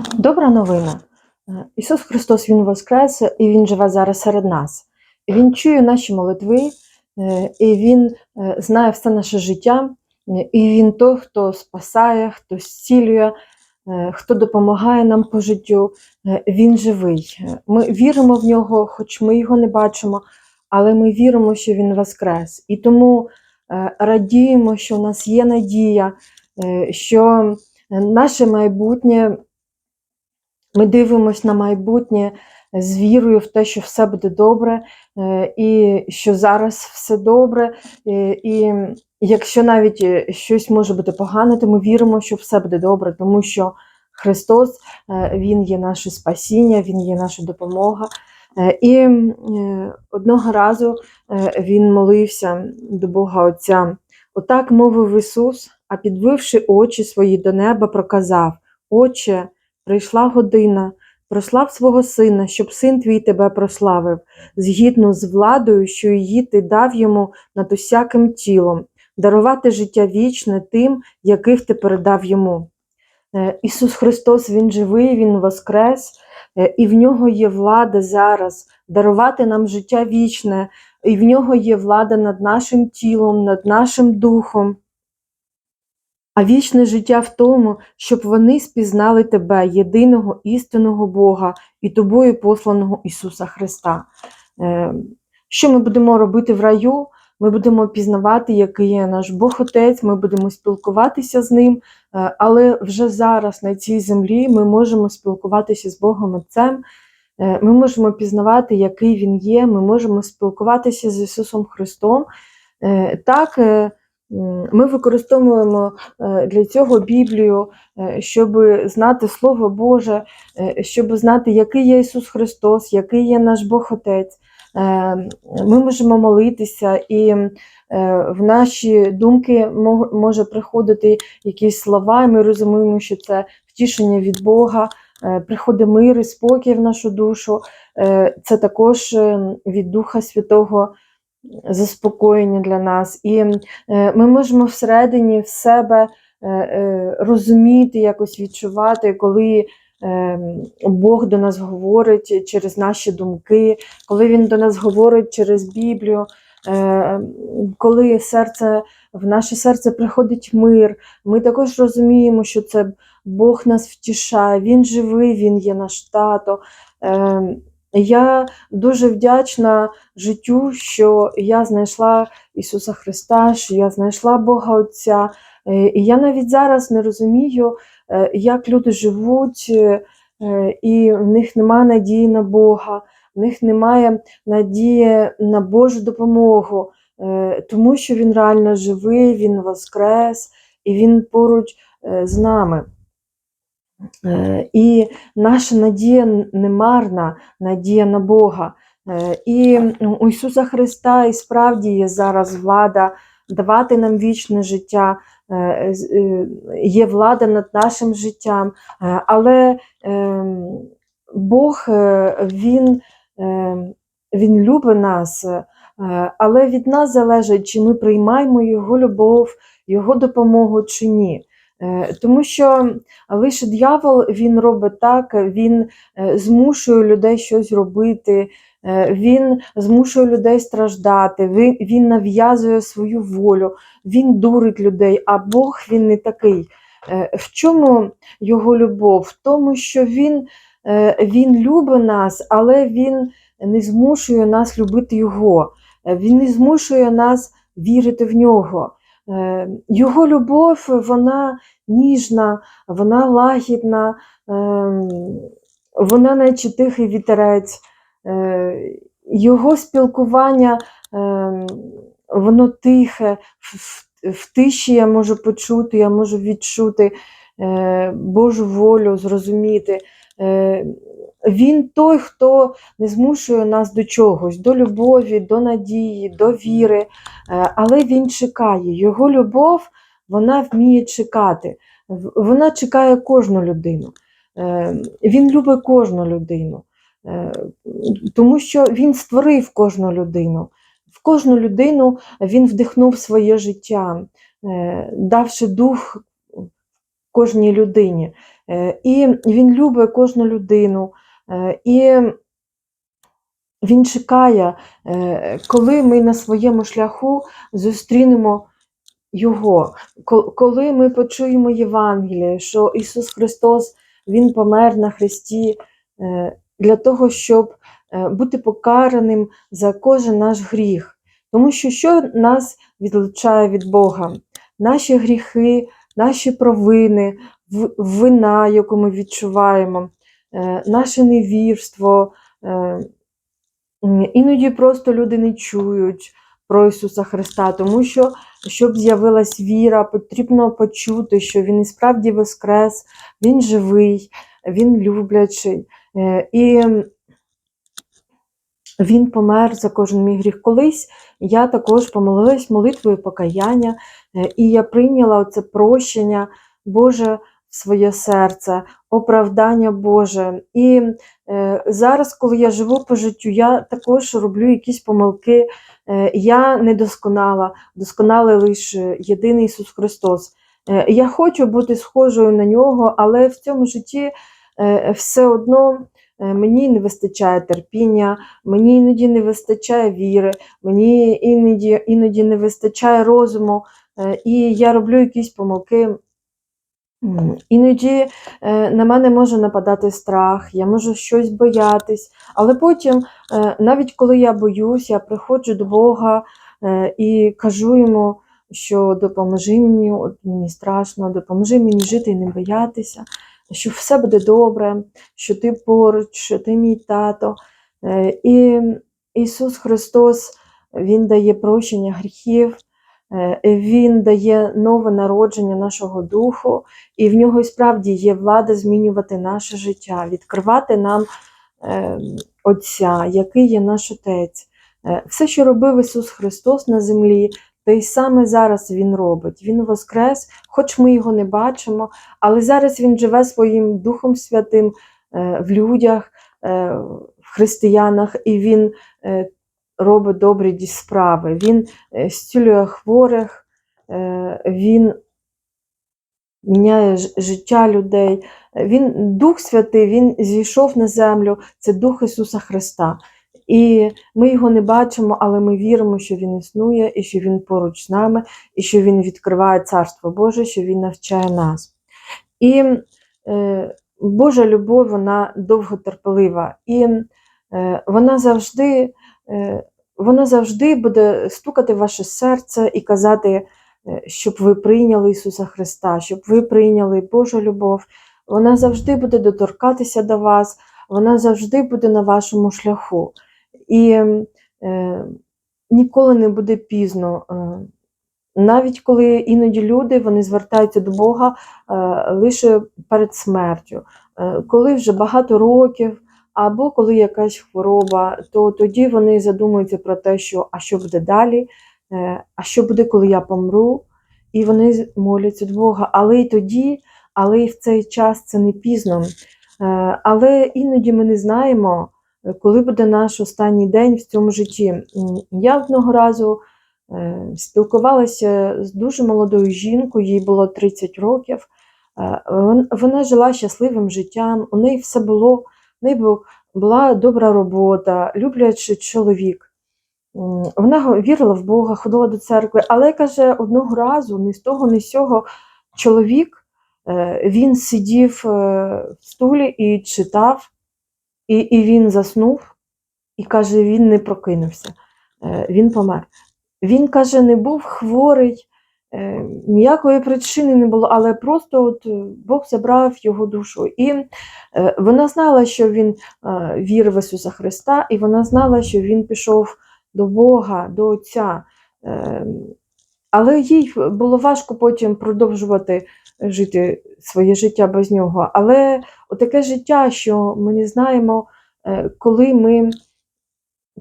Добра новина. Е, Ісус Христос Він воскрес і Він живе зараз серед нас. Він чує наші молитви, е, і Він е, знає все наше життя, і Він той, хто спасає, хто зцілює, хто допомагає нам по життю. Він живий. Ми віримо в нього, хоч ми його не бачимо, але ми віримо, що Він воскрес. І тому радіємо, що в нас є надія, що наше майбутнє. Ми дивимося на майбутнє з вірою в те, що все буде добре, е, і що зараз все добре. е, І якщо навіть е, щось може бути погане, то ми віримо, що все буде добре, тому що Христос Він є наше спасіння, Він є наша допомога. І одного разу він молився до Бога Отця. Отак мовив Ісус, а підвивши очі свої до неба, проказав: Отче, прийшла година, прослав свого сина, щоб син твій тебе прославив, згідно з владою, що її ти дав йому над усяким тілом, дарувати життя вічне тим, яких ти передав йому. Е, Ісус Христос, Він живий, Він воскрес, е, і в нього є влада зараз дарувати нам життя вічне, і в нього є влада над нашим тілом, над нашим духом. А вічне життя в тому, щоб вони спізнали тебе, єдиного істинного Бога і тобою посланого Ісуса Христа. Е, Що ми будемо робити в раю? Ми будемо пізнавати, який є наш Бог Отець, ми будемо спілкуватися з Ним, е, але вже зараз на цій землі ми можемо спілкуватися з Богом Отцем, е, ми можемо пізнавати, який Він є, ми можемо спілкуватися з Ісусом Христом. Так, ми використовуємо е, для цього Біблію, е, щоб знати Слово Боже, е, щоб знати, який є Ісус Христос, який є наш Бог Отець. Ми можемо молитися, і в наші думки може приходити якісь слова, і ми розуміємо, що це втішення від Бога, приходить мир і спокій в нашу душу. Це також від Духа Святого заспокоєння для нас. І е, ми можемо всередині в себе е, е, розуміти, якось відчувати, коли Бог до нас говорить через наші думки, коли Він до нас говорить через Біблію, коли серце, в наше серце приходить мир, ми також розуміємо, що це Бог нас втішає, Він живий, Він є наш тато. Я дуже вдячна життю, що я знайшла Ісуса Христа, що я знайшла Бога Отця. Е, І я навіть зараз не розумію, е, як люди живуть, е, і в них немає надії на Бога, в них немає надії на Божу допомогу, тому що Він реально живий, Він воскрес і Він поруч з нами. Е, І наша надія не марна, надія на Бога. Е, І у Ісуса Христа і справді є зараз влада давати нам вічне життя, е, є влада над нашим життям, але ем, Бог Він, він любить нас, але від нас залежить, чи ми приймаємо Його любов, Його допомогу чи ні. Е, Тому що лише дьявол він робить так, він е, змушує людей щось робити, е, він змушує людей страждати, він, нав'язує свою волю, він дурить людей, а Бог він не такий. В чому його любов? В тому, що він, він любить нас, але він не змушує нас любити Його. Він не змушує нас вірити в нього. Е, Його любов, вона ніжна, вона лагідна, ем, вона наче тихий вітерець. Е, Його спілкування, воно тихе, в, тиші я можу почути, я можу відчути е, Божу волю, зрозуміти. Е, Він той, хто не змушує нас до чогось, до любові, до надії, до віри, е, але він чекає. Його любов вона вміє чекати. Вона чекає кожну людину. Е, Він любить кожну людину, тому що він створив кожну людину. В кожну людину він вдихнув своє життя, давши дух кожній людині. Е, І Він любить кожну людину. Е, І Він чекає, е, коли ми на своєму шляху зустрінемо Його, коли ми почуємо Євангеліє, що Ісус Христос Він помер на Христі для того, щоб бути покараним за кожен наш гріх. Тому що що нас відлучає від Бога? Наші гріхи, наші провини, вина, яку ми відчуваємо, е, наше невірство. е, Іноді просто люди не чують про Ісуса Христа, тому що, щоб з'явилась віра, потрібно почути, що Він і справді воскрес, Він живий, Він люблячий. Е, І Він помер за кожен мій гріх. Колись я також помолилась молитвою покаяння, і я прийняла це прощення Боже своє серце, оправдання Боже. І е, зараз, коли я живу по життю, я також роблю якісь помилки. Е, я недосконала, досконалий лише єдиний Ісус Христос. Е, я хочу бути схожою на нього, але в цьому житті е, все одно е, мені не вистачає терпіння, мені іноді не вистачає віри, мені іноді, іноді не вистачає розуму, е, і я роблю якісь помилки. Іноді е, на мене може нападати страх, я можу щось боятись, але потім, е, навіть коли я боюсь, я приходжу до Бога е, і кажу йому, що допоможи мені, от мені страшно, допоможи мені жити і не боятися, що все буде добре, що ти поруч, що ти мій тато. І Ісус Христос Він дає прощення гріхів, Він дає нове народження нашого духу. І в нього і справді є влада змінювати наше життя, відкривати нам е, Отця, який є наш Отець. Е, все, що робив Ісус Христос на землі, те й саме зараз Він робить. Він воскрес, хоч ми його не бачимо, але зараз Він живе своїм Духом Святим е, в людях, е, в християнах, і Він е, робить добрі справи. Він е, зцілює хворих, е, Він міняє життя людей. Він Дух Святий, Він зійшов на землю, це Дух Ісуса Христа. І ми його не бачимо, але ми віримо, що Він існує, і що Він поруч з нами, і що Він відкриває Царство Боже, що Він навчає нас. І е, Божа любов, вона довготерпелива, і е, вона завжди, е, вона завжди буде стукати в ваше серце і казати, е, щоб ви прийняли Ісуса Христа, щоб ви прийняли Божу любов. Вона завжди буде доторкатися до вас, вона завжди буде на вашому шляху. І е, ніколи не буде пізно. Е, навіть коли іноді люди вони звертаються до Бога е, лише перед смертю, е, коли вже багато років, або коли якась хвороба, то тоді вони задумуються про те, що а що буде далі, е, а що буде, коли я помру, і вони моляться до Бога. Але й тоді, але й в цей час це не пізно. Е, Але іноді ми не знаємо, коли буде наш останній день в цьому житті. Я одного разу е, спілкувалася з дуже молодою жінкою, їй було 30 років. Вона жила щасливим життям, у неї все було, в неї була добра робота, люблячий чоловік. Вона вірила в Бога, ходила до церкви, але каже, одного разу, ні з того, ні з цього, чоловік е, він сидів е, в стулі і читав, і, і він заснув, і каже, він не прокинувся, е, він помер. Він каже, не був хворий, е, ніякої причини не було, але просто от е, Бог забрав його душу. І е, вона знала, що він вірив в Ісуса Христа, і вона знала, що він пішов до Бога, до Отця. Але їй було важко потім продовжувати жити своє життя без нього. Але таке життя, що ми не знаємо, коли ми,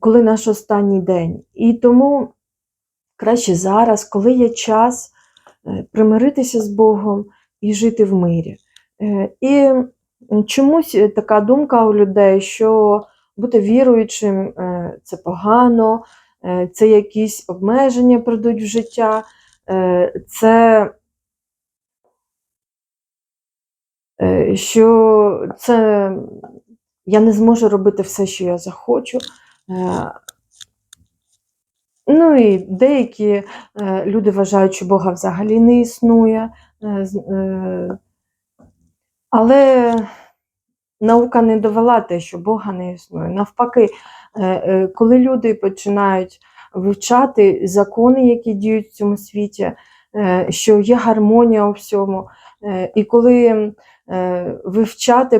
коли наш останній день. І тому краще зараз, коли є час, е, примиритися з Богом і жити в мирі. Е, І чомусь е, така думка у людей, що бути віруючим це погано, це якісь обмеження прийдуть в життя, це що це я не зможу робити все, що я захочу. Ну і деякі е, люди вважають, що Бога взагалі не існує. Е, е, але наука не довела те, що Бога не існує. Навпаки, коли люди починають вивчати закони, які діють в цьому світі, що є гармонія у всьому, і коли вивчати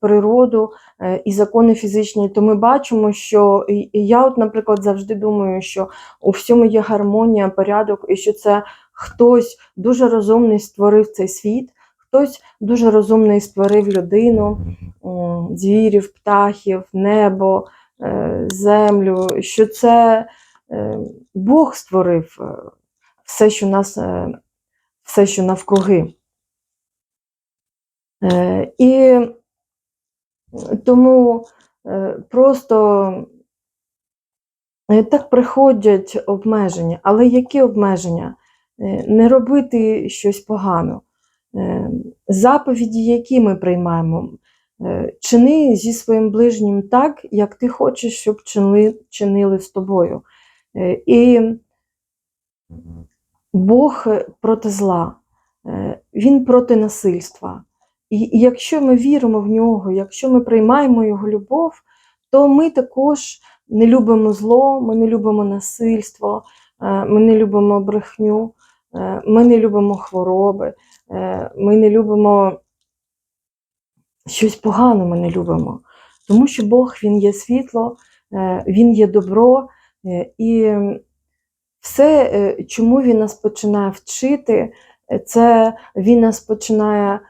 природу е, і закони фізичні, то ми бачимо, що я, от, наприклад, завжди думаю, що у всьому є гармонія, порядок, і що це хтось дуже розумний створив цей світ, хтось дуже розумний створив людину, звірів, птахів, небо, е, землю, що це е, Бог створив е, все, що нас, е, все, що навкруги. Е, І тому е, просто е, так приходять обмеження. Але які обмеження? Не робити щось погано. Заповіді, які ми приймаємо, чини зі своїм ближнім так, як ти хочеш, щоб чинили, чинили з тобою. І Бог проти зла, Він проти насильства. І, якщо ми віримо в нього, якщо ми приймаємо його любов, то ми також не любимо зло, ми не любимо насильство, е, ми не любимо брехню, е, ми не любимо хвороби, е, ми не любимо щось погане ми не любимо. Тому що Бог Він є світло, Він є добро, і все, чому Він нас починає вчити, це Він нас починає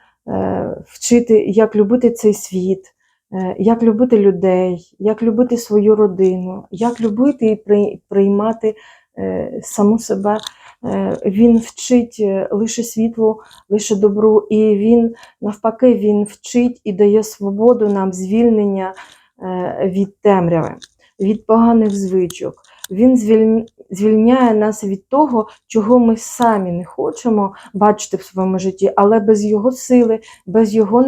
вчити, як любити цей світ, е, як любити людей, як любити свою родину, як любити і приймати е, саму себе. Е, Він вчить е, лише світлу, лише добру, і він навпаки він вчить і дає свободу нам звільнення е, від темряви, від поганих звичок. Він звільняє нас від того, чого ми самі не хочемо бачити в своєму житті, але без його сили, без його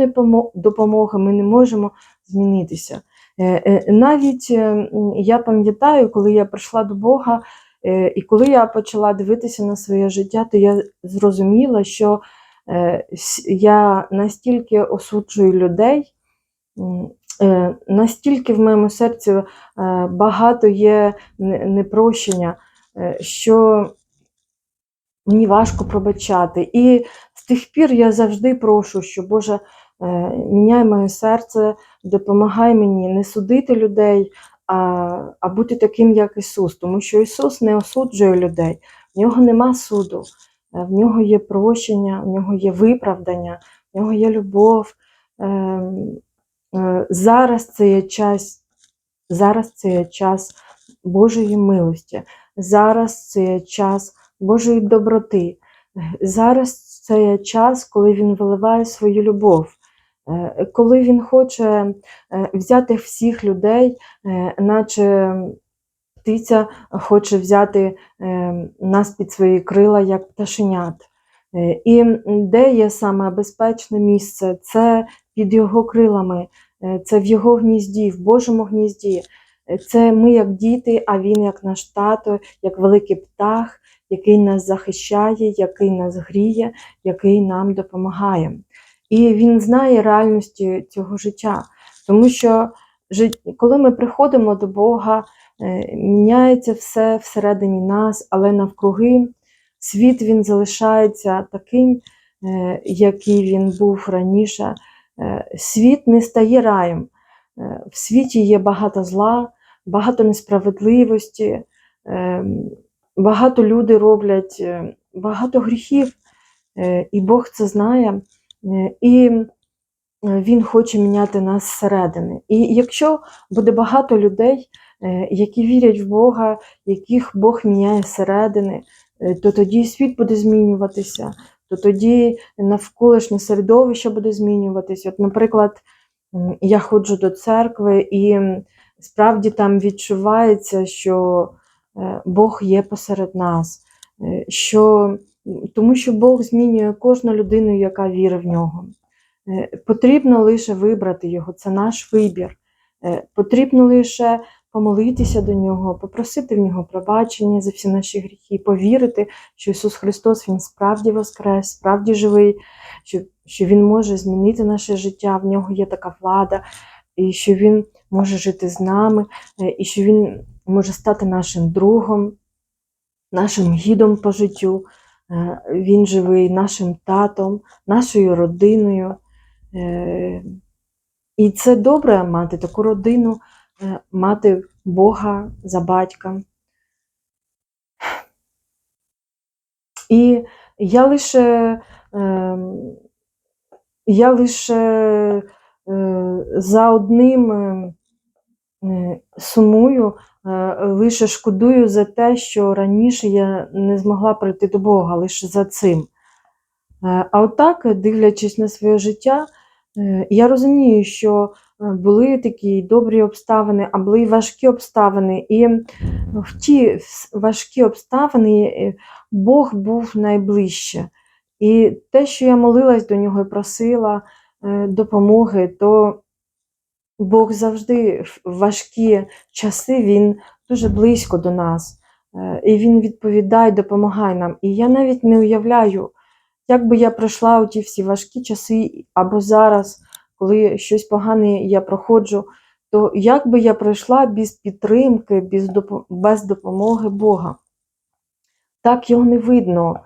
допомоги ми не можемо змінитися. Е, е, Навіть е, я пам'ятаю, коли я прийшла до Бога, е, і коли я почала дивитися на своє життя, то я зрозуміла, що я настільки осуджую людей, настільки в моєму серці е, багато є непрощення, е, що мені важко пробачати. І з тих пір я завжди прошу, що Боже, е, міняй моє серце, допомагай мені не судити людей, а, а бути таким, як Ісус. Тому що Ісус не осуджує людей, в нього нема суду, е, в нього є прощення, в нього є виправдання, в нього є любов. Е, Зараз це є час, зараз це є час Божої милості, зараз це є час Божої доброти. Зараз це є час, коли Він виливає свою любов, е, коли Він хоче е, взяти всіх людей, е, наче птиця хоче взяти е, нас під свої крила, як пташенят. Е, І де є саме безпечне місце? Це під його крилами, е, це в його гнізді, в Божому гнізді. Е, Це ми як діти, а він як наш тато, як великий птах, який нас захищає, який нас гріє, який нам допомагає. І він знає реальності цього життя, тому що коли ми приходимо до Бога, е, міняється все всередині нас, але навкруги світ він залишається таким, який він був раніше. Е, Світ не стає раєм. Е, В світі є багато зла, багато несправедливості, е, багато люди роблять багато гріхів, і Бог це знає. І Він хоче міняти нас зсередини. І якщо буде багато людей, які вірять в Бога, яких Бог міняє зсередини, то тоді світ буде змінюватися, то тоді навколишнє середовище буде змінюватися. От, наприклад, я ходжу до церкви, і справді там відчувається, що е, Бог є посеред нас, е, що, тому що Бог змінює кожну людину, яка вірить в нього. Е, Потрібно лише вибрати його, це наш вибір. Потрібно лише помолитися до нього, попросити в нього пробачення за всі наші гріхи, повірити, що Ісус Христос Він справді воскрес, справді живий, що, що Він може змінити наше життя, в нього є така влада, і що Він може жити з нами, е, і що Він може стати нашим другом, нашим гідом по життю. Е, Він живий нашим татом, нашою родиною. Е, І це добре мати таку родину, мати Бога за батька. І я лише, е, я лише е, за одним е, е, сумую, е, лише шкодую за те, що раніше я не змогла прийти до Бога, лише за цим. А отак, дивлячись на своє життя, я розумію, що були такі добрі обставини, а були й важкі обставини. І в ті важкі обставини е, Бог був найближче. І те, що я молилась до нього і просила е, допомоги, то Бог завжди в важкі часи Він дуже близько до нас. Е, І Він відповідає, допомагає нам. І я навіть не уявляю, як би я пройшла у ті всі важкі часи, або зараз, коли щось погане я проходжу, то як би я пройшла без підтримки, без, допомоги Бога? Так його не видно,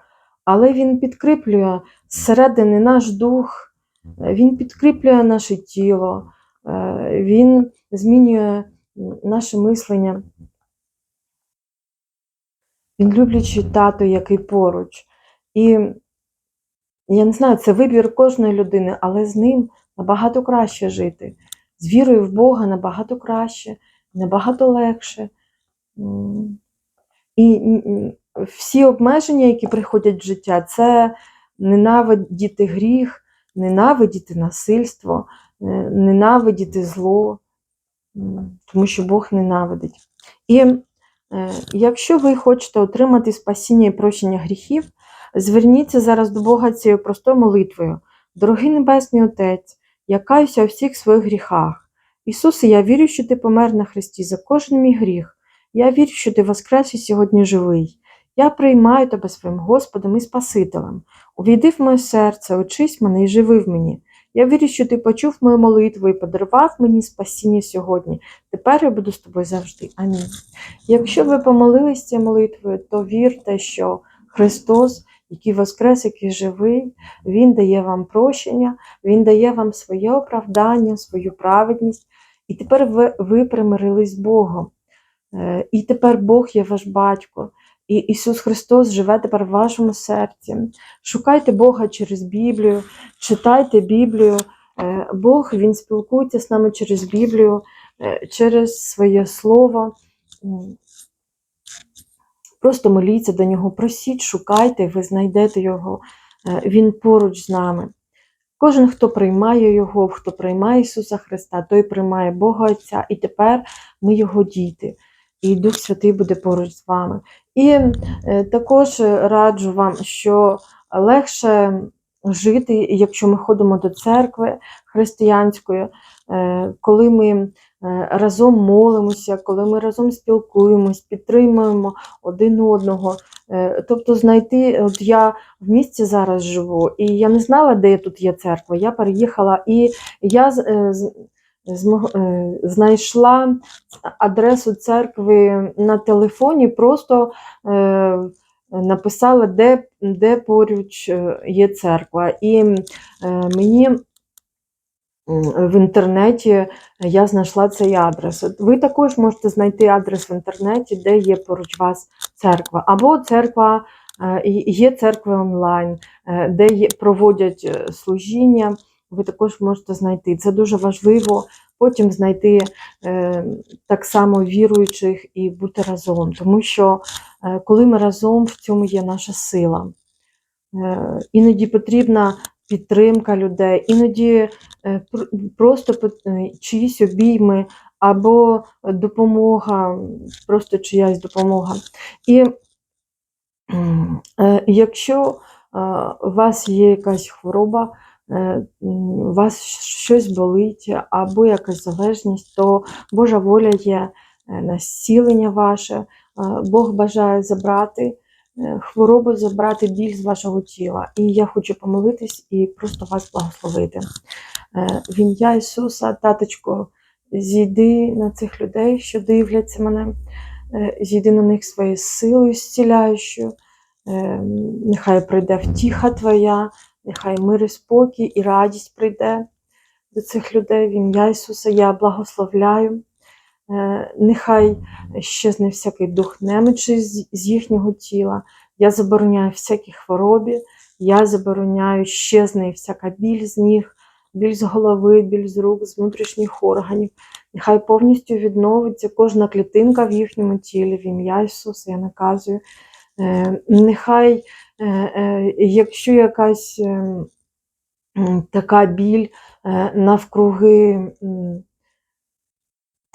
але Він підкріплює зсередини наш дух, Він підкріплює наше тіло, е, Він змінює наше мислення. Він люблячий тато, який поруч. І я не знаю, це вибір кожної людини, але з ним набагато краще жити. З вірою в Бога набагато краще, набагато легше. І всі обмеження, які приходять в життя, це ненавидіти гріх, ненавидіти насильство, е, ненавидіти зло, тому що Бог ненавидить. І е, якщо ви хочете отримати спасіння і прощення гріхів, зверніться зараз до Бога цією простою молитвою. Дорогий Небесний Отець, я каюся у всіх своїх гріхах. Ісусе, я вірю, що Ти помер на Христі за кожен мій гріх. Я вірю, що Ти воскрес і сьогодні живий. Я приймаю Тебе своїм Господом і Спасителем. Увійди в моє серце, очись мене і живи в мені. Я вірю, що ти почув мою молитву і подарував мені спасіння сьогодні. Тепер я буду з тобою завжди. Амінь. Якщо ви помолились цією молитвою, то вірте, що Христос, який воскрес, який живий, Він дає вам прощення, Він дає вам своє оправдання, свою праведність. І тепер ви, ви примирились з Богом. Е, І тепер Бог є ваш батько. І Ісус Христос живе тепер в вашому серці. Шукайте Бога через Біблію, читайте Біблію. Е, Бог Він спілкується з нами через Біблію, е, через своє слово. Просто моліться до нього, просіть, шукайте, ви знайдете його. Е, Він поруч з нами. Кожен, хто приймає Його, хто приймає Ісуса Христа, той приймає Бога Отця, і тепер ми Його діти. І Дух Святий буде поруч з вами. І е, також раджу вам, що легше жити, якщо ми ходимо до церкви християнської, е, коли ми разом молимося, коли ми разом спілкуємось, підтримуємо один одного. Е, Тобто знайти, от я в місті зараз живу, і я не знала, де тут є церква. Я переїхала, і я е, е, знайшла адресу церкви на телефоні, просто е, написала, де, де поруч е, є церква. І е, мені в інтернеті я знайшла цей адрес. Ви також можете знайти адрес в інтернеті, де є поруч вас церква. Або церква, е, є церкви онлайн, е, де проводять е, служіння. Ви також можете знайти. Це дуже важливо. Потім знайти е, так само віруючих і бути разом. Тому що е, коли ми разом, в цьому є наша сила. Е, іноді потрібна підтримка людей, іноді е, просто е, чиїсь обійми або допомога, просто чиясь допомога. І е, якщо у вас є якась хвороба, у вас щось болить або якась залежність, то Божа воля є на зцілення ваше. Бог бажає забрати е, хворобу, забрати біль з вашого тіла. І я хочу помолитись і просто вас благословити. Е, В ім'я Ісуса, таточко, зійди на цих людей, що дивляться мене, е, зійди на них своєю силою зціляючою. Нехай прийде втіха Твоя, нехай мир і спокій і радість прийде до цих людей. В ім'я Ісуса я благословляю. Е, Нехай щезне всякий дух немочі з їхнього тіла. Я забороняю всякі хворобі, я забороняю щезне всяка біль з ніг, біль з голови, біль з рук, з внутрішніх органів. Нехай повністю відновиться кожна клітинка в їхньому тілі, в ім'я Ісуса, я наказую. Е, Нехай, е, якщо якась е, така біль навкруги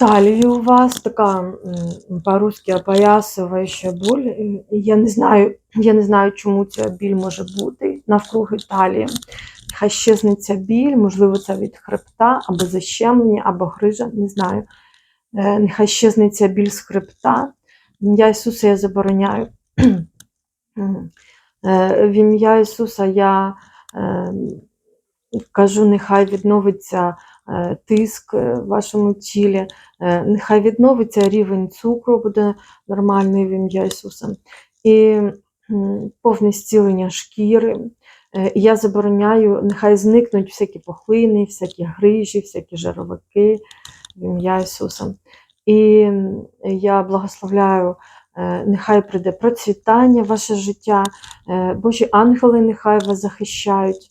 м, талії у вас, така по-русски опоясуюча боль, е, я не знаю, я не знаю, чому ця біль може бути навкруги талії. Хай щезне ця біль, можливо, це від хребта, або защемлення, або грижа, не знаю. Нехай щезне ця біль з хребта. В Ісуса я забороняю. Е, В ім'я Ісуса я кажу, нехай відновиться тиск е, в вашому тілі, е, нехай відновиться рівень цукру, буде нормальний в ім'я Ісуса. І повне зцілення шкіри. Е, Я забороняю, нехай зникнуть всякі пухлини, всякі грижі, всякі жировики в ім'я Ісуса. І я благословляю, нехай прийде процвітання в ваше життя, Божі ангели нехай вас захищають,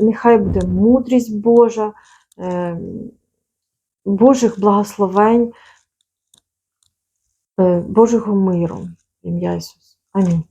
нехай буде мудрість Божа, Божих благословень, е, Божого миру ім'я Ісус. Амінь.